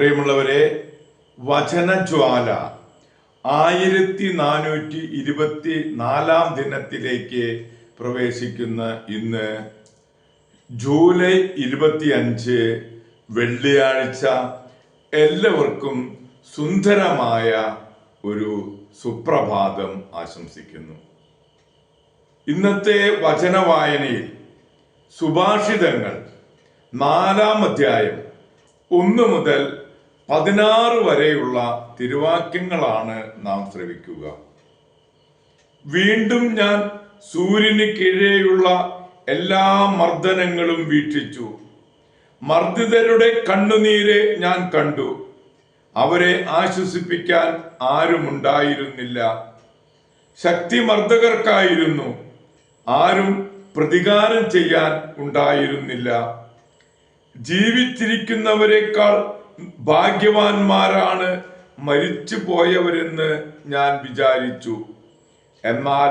പ്രിയമുള്ളവരെ വചനജ്വാല ആയിരത്തി നാനൂറ്റി ഇരുപത്തി നാലാം ദിനത്തിലേക്ക് പ്രവേശിക്കുന്ന ഇന്ന് ജൂലൈ ഇരുപത്തിയഞ്ച് വെള്ളിയാഴ്ച എല്ലാവർക്കും സുന്ദരമായ ഒരു സുപ്രഭാതം ആശംസിക്കുന്നു. ഇന്നത്തെ വചനവായനയിൽ സുഭാഷിതങ്ങൾ നാലാം അധ്യായം ഒന്ന് മുതൽ പതിനാറ് വരെയുള്ള തിരുവാക്യങ്ങളാണ് നാം ശ്രവിക്കുക. വീണ്ടും ഞാൻ സൂര്യന് കീഴെയുള്ള എല്ലാ മർദ്ദനങ്ങളും വീക്ഷിച്ചു. മർദ്ദിതരുടെ കണ്ണുനീരെ ഞാൻ കണ്ടു. അവരെ ആശ്വസിപ്പിക്കാൻ ആരുമുണ്ടായിരുന്നില്ല. ശക്തിമർദ്ദകർക്കായിരുന്നു ആരും പ്രതികാരം ചെയ്യാൻ ഉണ്ടായിരുന്നില്ല. ജീവിച്ചിരിക്കുന്നവരെക്കാൾ ഭാഗ്യവാന്മാരാണ് മരിച്ചു പോയവരെന്ന് ഞാൻ വിചാരിച്ചു. എന്നാൽ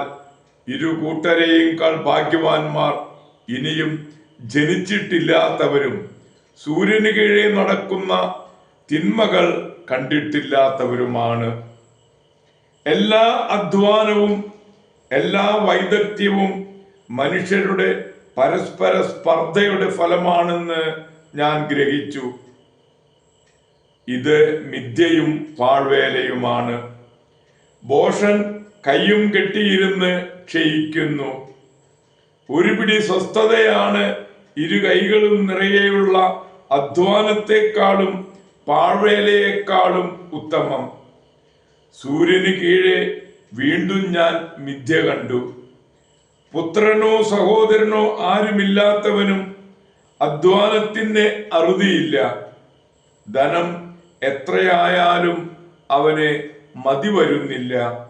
ഇരു കൂട്ടരെയേക്കാൾ ഭാഗ്യവാന്മാർ ഇനിയും ജനിച്ചിട്ടില്ലാത്തവരും സൂര്യന് കീഴെ നടക്കുന്ന തിന്മകൾ കണ്ടിട്ടില്ലാത്തവരുമാണ്. എല്ലാ അധ്വാനവും എല്ലാ വൈദഗ്ധ്യവും മനുഷ്യരുടെ പരസ്പര സ്പർദ്ധയുടെ ഫലമാണെന്ന് ഞാൻ ഗ്രഹിച്ചു. ഇത് മിഥ്യയും പാഴ്വേലയുമാണ്. ബോഷൻ കയ്യും കെട്ടിയിരുന്ന് ക്ഷയിക്കുന്നു. ഒരു പിടി സ്വസ്ഥതയാണ് ഇരു കൈകളും നിറയെയുള്ള അധ്വാനത്തെക്കാളും പാഴ്വേലയെക്കാളും ഉത്തമം. സൂര്യന് കീഴെ വീണ്ടും ഞാൻ മിഥ്യ കണ്ടു. പുത്രനോ സഹോദരനോ ആരുമില്ലാത്തവനും അധ്വാനത്തിന് അറുതിയില്ല. ധനം എത്രയായാലും അവനെ മതി വരുന്നില്ല.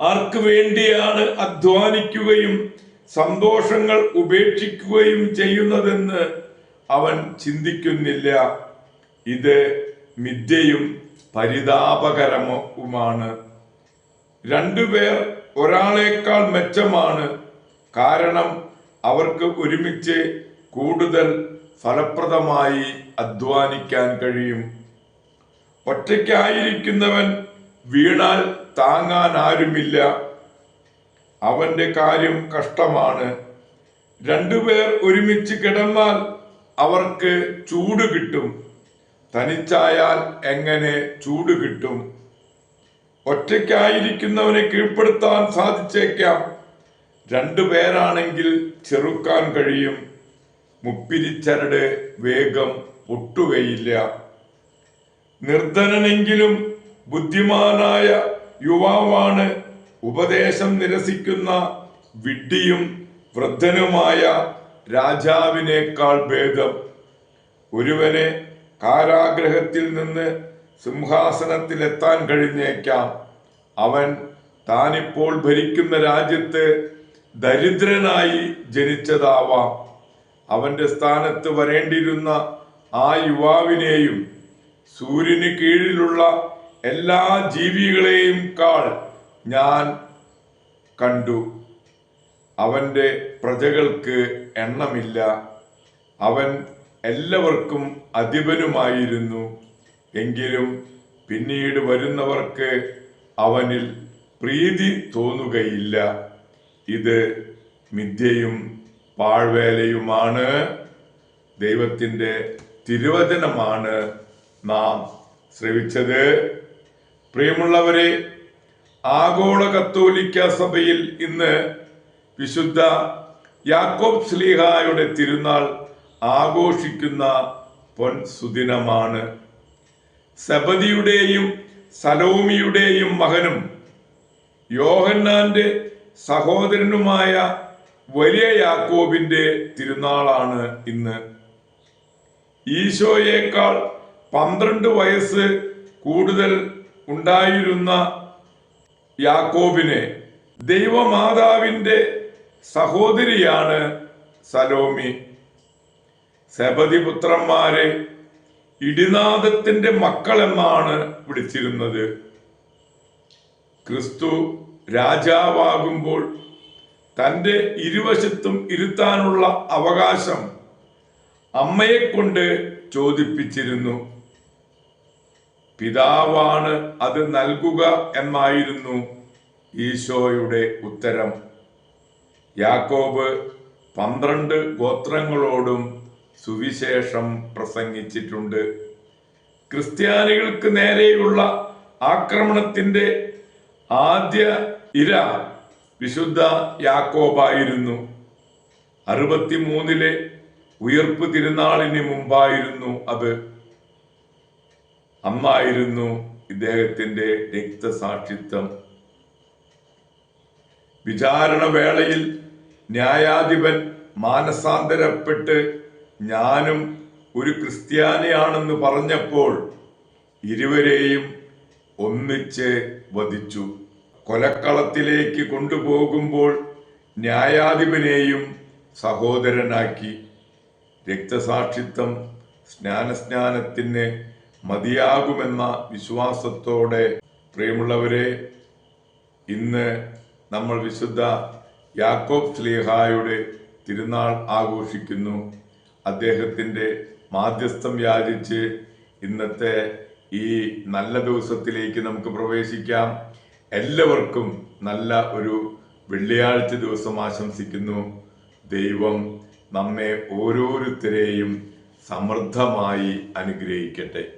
ആർക്ക് വേണ്ടിയാണ് അധ്വാനിക്കുകയും സന്തോഷങ്ങൾ ഉപേക്ഷിക്കുകയും ചെയ്യുന്നതെന്ന് അവൻ ചിന്തിക്കുന്നില്ല. ഇത് മിഥ്യയും പരിതാപകരവുമാണ്. രണ്ടുപേർ ഒരാളേക്കാൾ മെച്ചമാണ്. കാരണം അവർക്ക് ഒരുമിച്ച് കൂടുതൽ ഫലപ്രദമായി അധ്വാനിക്കാൻ കഴിയും. ഒറ്റയ്ക്കായിരിക്കുന്നവൻ വീണാൽ താങ്ങാൻ ആരുമില്ല. അവന്റെ കാര്യം കഷ്ടമാണ്. രണ്ടുപേർ ഒരുമിച്ച് കിടന്നാൽ അവർക്ക് ചൂട് കിട്ടും. തനിച്ചായാൽ എങ്ങനെ ചൂട് കിട്ടും? ഒറ്റയ്ക്കായിരിക്കുന്നവനെ കീഴ്പ്പെടുത്താൻ സാധിച്ചേക്കാം. രണ്ടു പേരാണെങ്കിൽ ചെറുക്കാൻ കഴിയും. മുപ്പിരിച്ചരട് വേഗം പൊട്ടുകയില്ല. നിർധനനെങ്കിലും ബുദ്ധിമാനായ യുവാവാണ് ഉപദേശം നിരസിക്കുന്ന വിഡ്ഢിയും വൃദ്ധനുമായ രാജാവിനേക്കാൾ ഭേദം. ഒരുവനെ കാരാഗ്രഹത്തിൽ നിന്ന് സിംഹാസനത്തിലെത്താൻ കഴിഞ്ഞേക്കാം. അവൻ താനിപ്പോൾ ഭരിക്കുന്ന രാജ്യത്ത് ദരിദ്രനായി ജനിച്ചതാവാം. അവന്റെ സ്ഥാനത്ത് വരേണ്ടിയിരുന്ന ആ യുവാവിനെയും സൂര്യന് കീഴിലുള്ള എല്ലാ ജീവികളെയും കാൾ ഞാൻ കണ്ടു. അവന്റെ പ്രജകൾക്ക് എണ്ണമില്ല. അവൻ എല്ലാവർക്കും അധിപനുമായിരുന്നു. എങ്കിലും പിന്നീട് വരുന്നവർക്ക് അവനിൽ പ്രീതി തോന്നുകയില്ല. ഇത് മിഥ്യയും പാഴ്വേലയുമാണ്. ദൈവത്തിന്റെ തിരുവചനമാണ് നാം ശ്രവിച്ചത്. പ്രിയമുള്ളവരെ ആഗോള കത്തോലിക്ക സഭയിൽ ഇന്ന് വിശുദ്ധ യാക്കോബ് ശ്ലീഹായുടെ തിരുനാൾ ആഘോഷിക്കുന്ന പൊൻ സുദിനമാണ് സബദിയുടെയും സലോമിയുടെയും മകനും യോഹന്നാന്റെ സഹോദരനുമായ വലിയ യാക്കോബിന്റെ തിരുനാളാണ് ഇന്ന്. ഈശോയേക്കാൾ പന്ത്രണ്ട് വയസ്സ് കൂടുതൽ ഉണ്ടായിരുന്ന യാക്കോബിനെ ദൈവമാതാവിന്റെ സഹോദരിയാണ് സലോമി. സബതി പുത്രന്മാരെ ഇടിനാദത്തിന്റെ മക്കളെന്നാണ് വിളിച്ചിരുന്നത്. ക്രിസ്തു രാജാവാകുമ്പോൾ തന്റെ ഇരുവശത്തും ഇരുത്താനുള്ള അവകാശം അമ്മയെ കൊണ്ട് ചോദിപ്പിച്ചിരുന്നു. പിതാവാണ് അത് നൽകുക എന്നായിരുന്നു ഈശോയുടെ ഉത്തരം. യാക്കോബ് പന്ത്രണ്ട് ഗോത്രങ്ങളോടും സുവിശേഷം പ്രസംഗിച്ചിട്ടുണ്ട്. ക്രിസ്ത്യാനികൾക്ക് നേരെയുള്ള ആക്രമണത്തിന്റെ ആദ്യ ഇര വിശുദ്ധ യാക്കോബായിരുന്നു. അറുപത്തിമൂന്നിലെ ഉയർപ്പ് തിരുനാളിന് മുമ്പായിരുന്നു അത്. അമ്മായിരുന്നു ഇദ്ദേഹത്തിന്റെ രക്തസാക്ഷിത്വം. വിചാരണ വേളയിൽ ന്യായാധിപൻ മാനസാന്തരപ്പെട്ട് ഞാനും ഒരു ക്രിസ്ത്യാനിയാണെന്ന് പറഞ്ഞപ്പോൾ ഇരുവരെയും ഒന്നിച്ച് വധിച്ചു. കൊലക്കളത്തിലേക്ക് കൊണ്ടുപോകുമ്പോൾ ന്യായാധിപനെയും സഹോദരനാക്കി രക്തസാക്ഷിത്വം സ്നാനസ്നാനത്തിന് മതിയാകുമെന്ന വിശ്വാസത്തോടെ പ്രിയമുള്ളവരെ ഇന്ന് നമ്മൾ വിശുദ്ധ യാക്കോബ് സ്ലീഹായുടെ തിരുനാൾ ആഘോഷിക്കുന്നു. അദ്ദേഹത്തിന്റെ മാധ്യസ്ഥം യാചിച്ച് ഇന്നത്തെ ഈ നല്ല ദിവസത്തിലേക്ക് നമുക്ക് പ്രവേശിക്കാം. എല്ലാവർക്കും നല്ല ഒരു വെള്ളിയാഴ്ച ദിവസം ആശംസിക്കുന്നു. ദൈവം നമ്മെ ഓരോരുത്തരെയും സമൃദ്ധമായി അനുഗ്രഹിക്കട്ടെ.